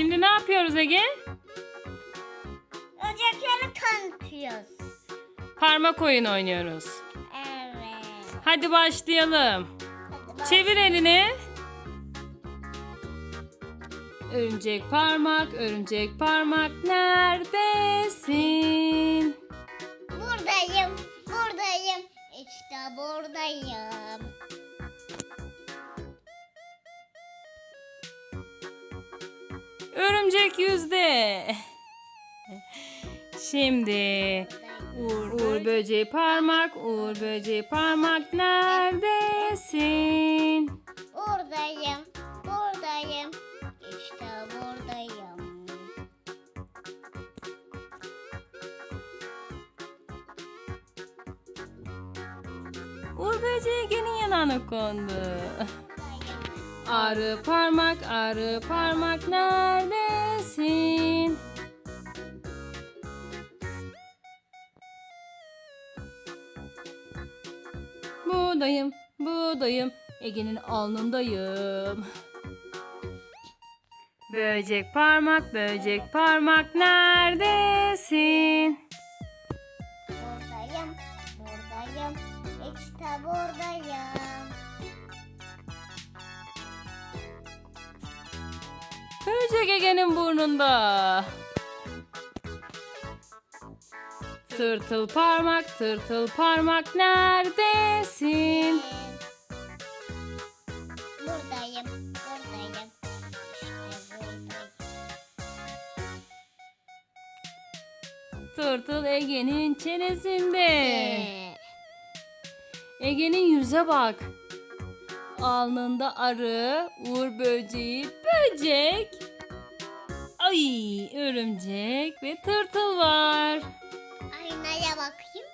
Şimdi ne yapıyoruz Ege? Ocakları kanıtıyoruz. Parmak oyun oynuyoruz. Evet. Hadi başlayalım. Hadi bak. Çevir elini. Örümcek parmak, örümcek parmak neredesin? Buradayım, buradayım. İşte buradayım. Örümcek yüzde. Şimdi Uğur, Uğur böceği parmak, Uğur böceği parmak neredesin? Buradayım, buradayım. İşte buradayım. Uğur böceği gene yanağına kondu. Arı parmak, arı parmak neredesin? Buradayım, buradayım, Ege'nin alnındayım. Böcek parmak, böcek parmak neredesin? Buradayım, buradayım. İşte buradayım. Böcek Ege'nin burnunda. Tırtıl parmak, tırtıl parmak neredesin? Buradayım, buradayım. İşte buradayım. Tırtıl Ege'nin çenesinde. Ee, Ege'nin yüze bak. Alnında arı, uğur böceği, böcek. Ay, örümcek ve tırtıl var. Aynaya bakayım